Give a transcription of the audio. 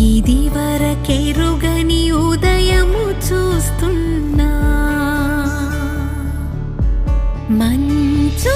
ఇది వరకెరుగని ఉదయము చూస్తున్నా. మంచు